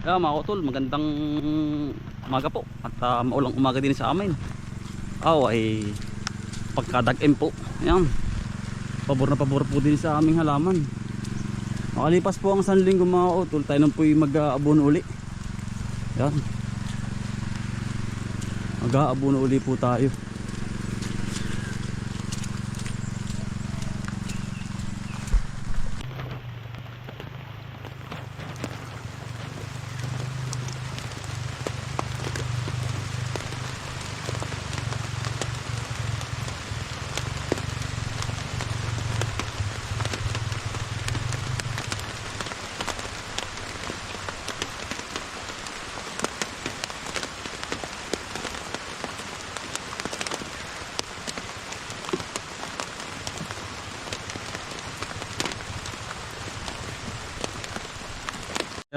Yeah, mga kutol, magandang umaga po at uh, maulang umaga din sa amin. Aw ay pagkadag-em po. Yan. Pabor na pabor po din sa aming halaman. Makalipas po ang isang linggo mga kutol, tayo nang po'y mag-aabono uli. Yan. Mag-aabono uli po tayo.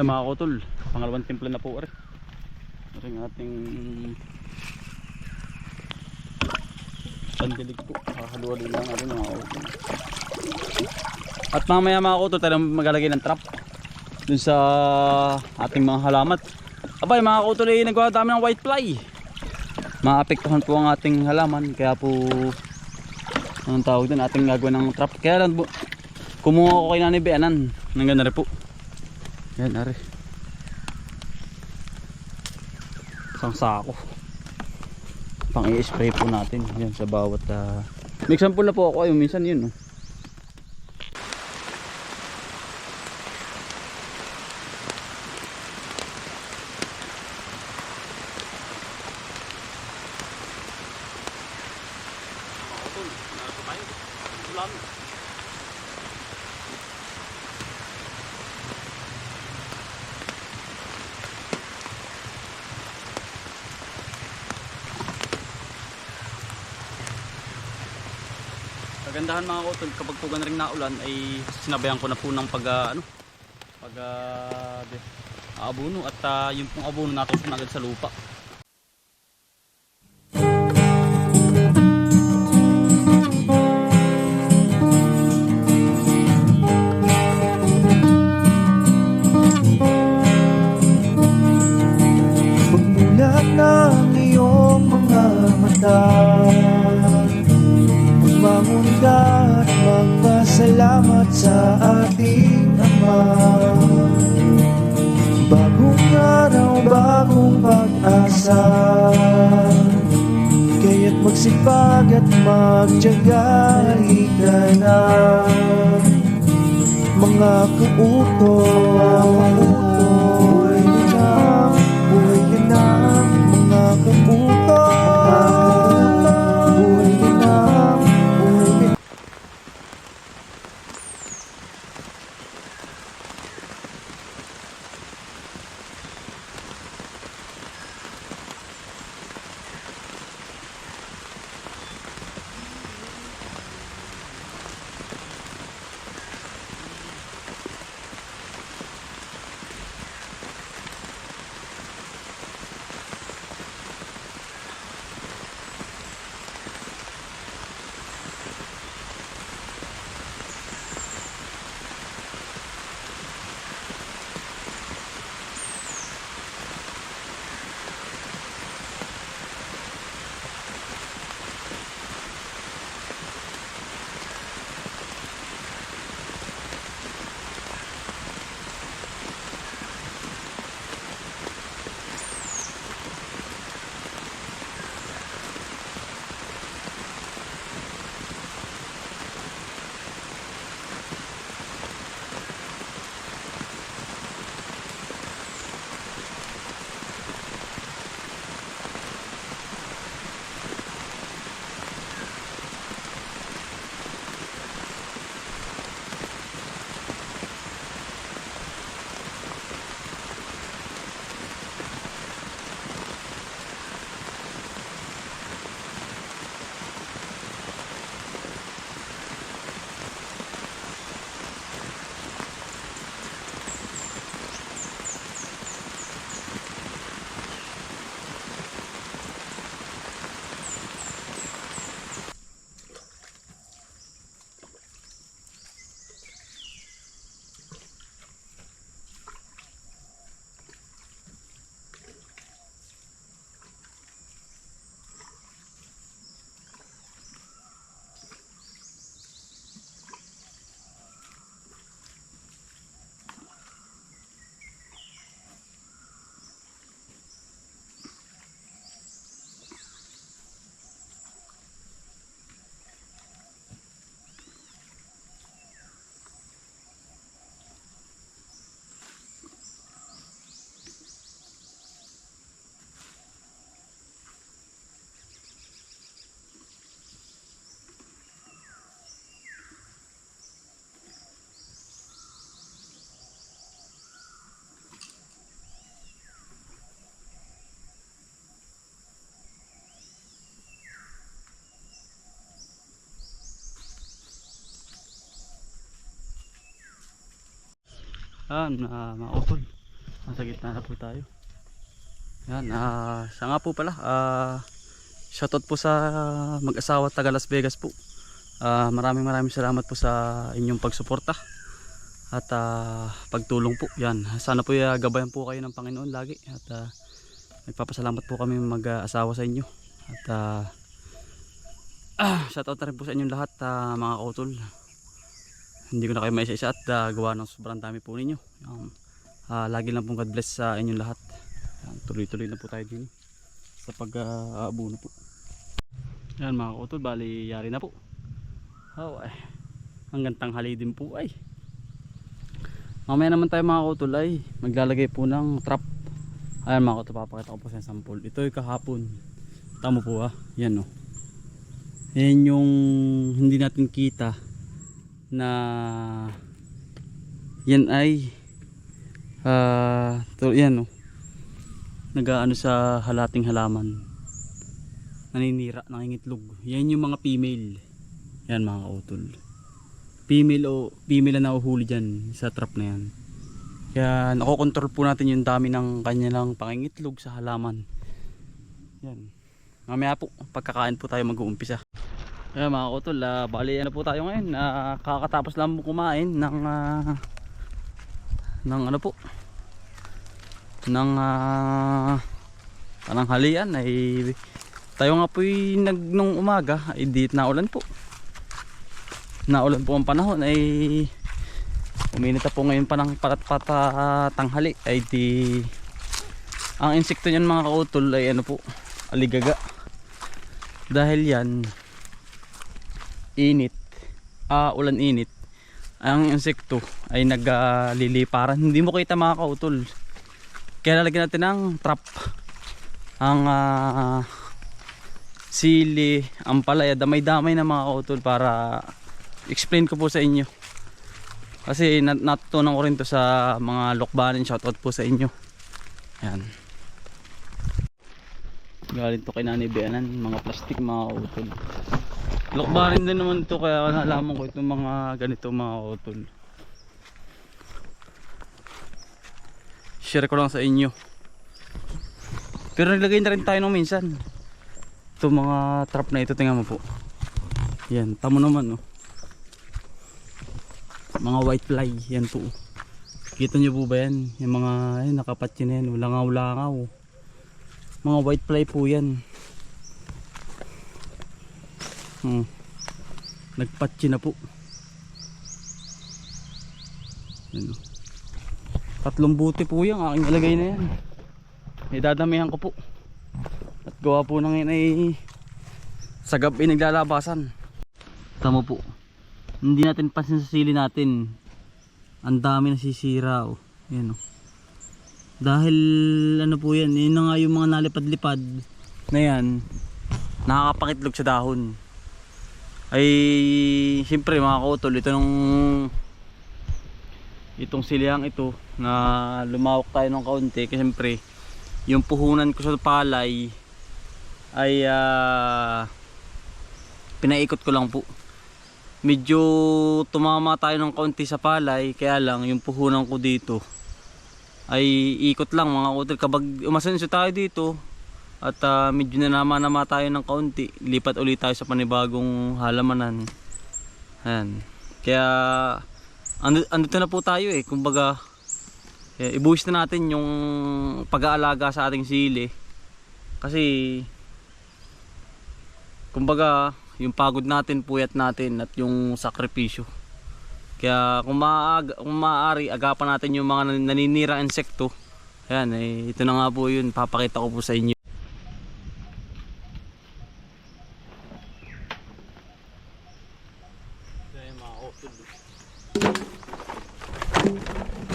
Yan mga kutol, pangalawang timpla na po rin. Ito yung ating pandilig po. Kakaluwa din lang natin mga kutol. At mamaya mga kutol, tayo maglalagay ng trap dun sa ating mga halamat. Abay mga kutol ay nagawa dami ng white fly. Maapektuhan po ang ating halaman kaya po anong tawag dun ating gagawin ng trap. Kaya lang bu- kumuha ko kay Nanay Beanan ng ganda rin po. Yan, are. Isang sako. Pang i-spray po natin. Yan, sa bawat... Uh... May example na po ako. Ayun, minsan yun. Oh. Kagandahan mga kutol, kapag po rin naulan ay sinabayan ko na po ng pag ah, ano, pag ah, de- aabuno at ah, yung pong abuno natusok na agad sa lupa. Ating Ama. Bagong araw, bagong pag-asa. Kaya't magsipag at magtyaga Halika na. Mga kautoy Yan, uh, mga utol. Nasa gitna na po tayo. Yan, ah, siya nga po pala. Ah, shoutout po sa mag-asawa taga Las Vegas po. Ah, maraming maraming salamat po sa inyong pagsuporta at ah, pagtulong po. Yan, sana po uh, gabayan po kayo ng Panginoon lagi at ah, nagpapasalamat po kami mag-asawa sa inyo. At ah, ah, shoutout na rin po sa inyong lahat ah, mga kautol. Hindi ko na kayo maisa-isa at ah, gawa ng sobrang dami po ninyo. Um, ah, lagi lang pong God bless sa inyong lahat. Tuloy-tuloy na po tayo din sa pag-aabuno po. Yan mga kautol, bali yari na po. Oh, ay. Hanggang tanghali din po ay. Mamaya naman tayo mga kautol ay maglalagay po ng trap. Ayan mga kautol, papakita ko po sa sample. Ito ay kahapon. Tama po ah. Yan oh. Yan yung hindi natin kita na yan ay ah to, yan oh. Nagaano sa halating halaman. Naninira, nangingitlog. Yan yung mga female. Yan mga kautol. Female o female na nahuhuli dyan sa trap na yan. Kaya nakokontrol po natin yung dami ng kanilang pangingitlog sa halaman. Yan. Mamaya po, pagkakain po tayo mag-uumpisa. Kaya mga kautol, uh, bali ano po tayo ngayon. Ah, kakatapos lang kumain ng ah, ng ano po? Ng uh, pananghalian ay tayo nga po nag nung umaga ay di naulan po. Naulan po ang panahon ay uminit na po ngayon pa ng patat pata tanghali ay di ang insekto niyan mga kautol ay ano po aligaga. Dahil yan init. Ah ulan init. Ang insekto ay nagliliparan. Hindi mo kita mga kautol kaya lalagyan natin ng trap. Ang ah, sili ang palaya. Damay-damay na mga kautol para explain ko po sa inyo. Kasi nat natutunan ko rin to sa mga lokbanin. Shoutout po sa inyo. Yan galing to kay Nanay Beanan. Mga plastic mga kautol lokbanin din naman to kaya nalaman ko itong mga ganito mga kautol share ko lang sa inyo. Pero naglagay na rin tayo nung minsan. Ito mga trap na ito tingnan mo po. Yan tamo naman oh. Mga white fly yan po. Kita nyo po ba yan? Yung mga ay, nakapatsin na yan. Ulangaw langaw mga white fly po yan hmm. nagpatsin na po yan oh Tatlong buti po yan, aking ilagay na yan. Idadamihan ko po. At gawa po ng yun ay sa naglalabasan. Tama po. Hindi natin pansin sa sili natin. Ang dami nasisira oh. Yan oh. Dahil ano po yan, yun na nga yung mga nalipad-lipad na yan, nakakapakitlog sa dahon. Ay, siyempre mga kautol, ito nung itong silihang ito na lumawak tayo ng kaunti kasi siyempre yung puhunan ko sa palay ay ah, pinaikot ko lang po. Medyo tumama tayo ng kaunti sa palay kaya lang yung puhunan ko dito ay ikot lang mga kutil kapag umasenso tayo dito at ah, medyo nanama-nama tayo ng kaunti lipat ulit tayo sa panibagong halamanan Ayan. kaya Ando, andito na po tayo eh. Kumbaga, eh, ibuwis na natin yung pag-aalaga sa ating sili. Kasi, kumbaga, yung pagod natin, puyat natin at yung sakripisyo. Kaya kung, maaag, kung maaari, agapan natin yung mga nan- naninira insekto. Ayan, eh, ito na nga po yun. Papakita ko po sa inyo. Ayan, mga utol.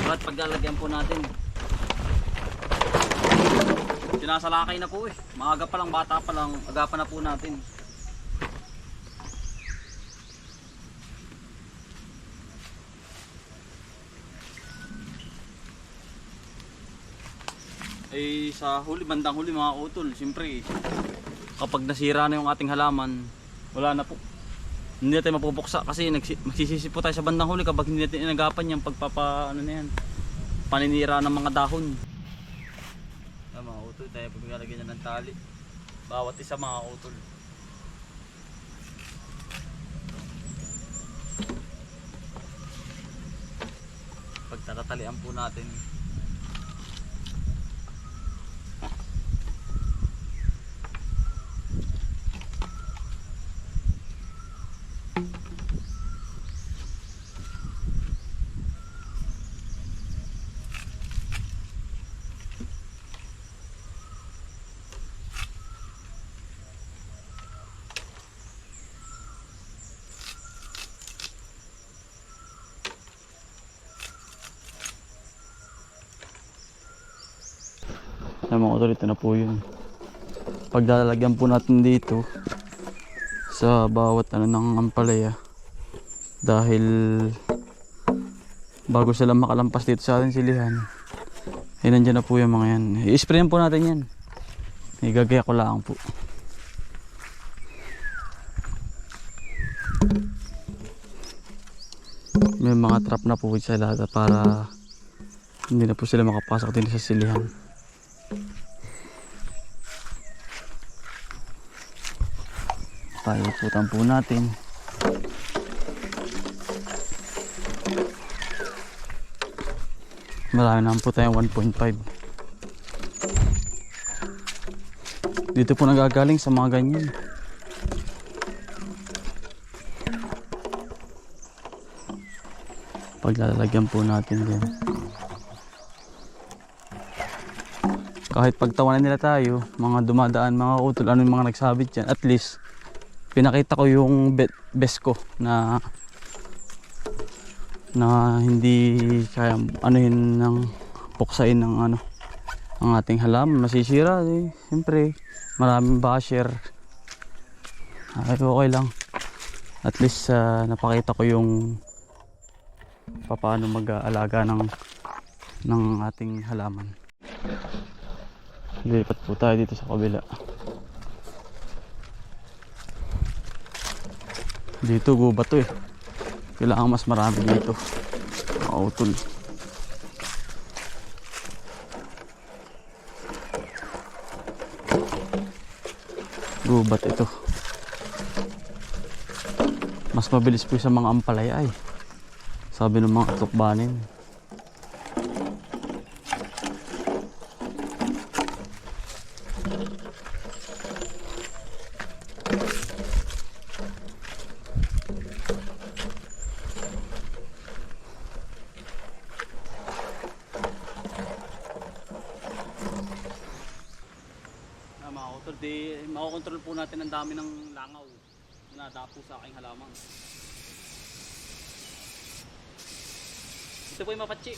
At paglalagyan po natin. Sinasalakay na po eh. Maaga pa lang, bata pa lang, agapan na po natin. Eh sa huli, bandang huli mga utol, siyempre kapag nasira na yung ating halaman, wala na po hindi natin mapupuksa kasi magsisisi po tayo sa bandang huli kapag hindi natin inagapan yung pagpapa ano na yan paninira ng mga dahon. Utol, tayo paglalagyan niya ng tali. Bawat isa mga utol. Pagtatatalian po natin. Yan mga utol, ito na po yun. Paglalagyan po natin dito sa bawat ano ng ampalaya dahil bago sila makalampas dito sa ating silihan ay nandiyan na po yung mga yan. I-sprayan po natin yan. Igagaya ko lang po. May mga trap na po lahat para hindi na po sila makapasok din sa silihan Paiputan po natin. Marami naman po tayong 1.5. Dito po nagagaling sa mga ganyan. Paglalagyan po natin din. Kahit pagtawanan nila tayo, mga dumadaan, mga utol, ano yung mga nagsabit dyan, at least pinakita ko yung be- best ko na na hindi kaya anuhin ng puksain ng ano ang ating halaman. Masisira eh. siyempre maraming basher. Ay okay lang. At least ah, napakita ko yung paano mag-aalaga ng ng ating halaman. Lipat po tayo dito sa kabila Dito guba to eh. Kailangan mas marami dito. Mautol. Gubat ito. Mas mabilis po sa mga ampalaya ay. Sabi ng mga tukbanin. Author, di makokontrol po natin ang dami ng langaw na nadapo sa aking halaman. Ito po yung mapatsi.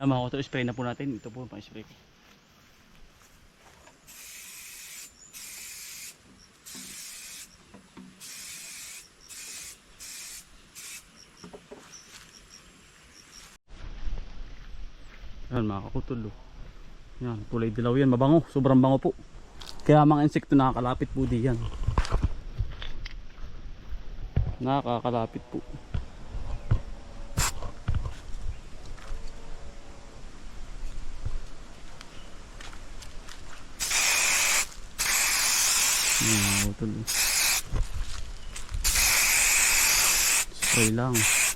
Ah, mga author, spray na po natin. Ito po, pang-spray ko. Yan mga kakutol. Yan, kulay dilaw yan. Mabango. Sobrang bango po. Kaya mga insekto nakakalapit po di yan. Nakakalapit po. Yan mga kakutol. oh. Spray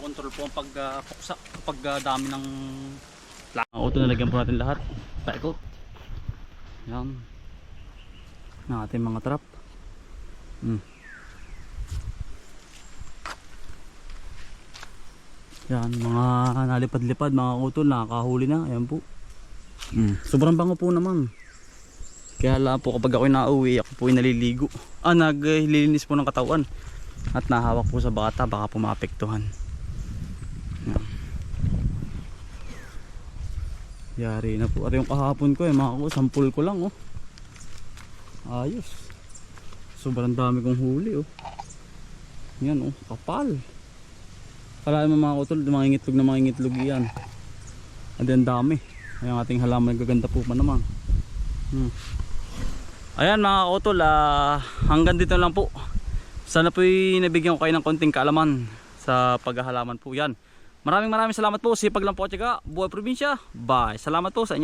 lang. nakokontrol po ang pagpuksa kapag ah, dami ng lang. Auto nalagyan po natin lahat. Paikot. Yan. Ng ating mga trap. Hmm. Yan, mga nalipad-lipad, mga utol, nakakahuli na. Ayan po. Hmm. Sobrang bango po naman. Kaya lang po kapag ako'y nauwi, ako po naliligo. Ah, naglilinis po ng katawan. At nahawak po sa bata, baka po maapektuhan. Yari na po. At yung kahapon ko, eh, mga ko, sampul ko lang, oh. Ayos. Sobrang dami kong huli, oh. Yan, oh, kapal. Kala mo mga kutol, mga ngitlog na mga ngitlog yan. At ang dami. Ayan ang ating halaman, gaganda po pa naman. Hmm. Ayan mga kutol, ah, hanggang dito lang po. Sana po'y nabigyan ko kayo ng konting kaalaman sa paghahalaman po yan. Maraming maraming salamat po. Sipag lang po at syaga. Buhay probinsya. Bye. Salamat po sa inyo.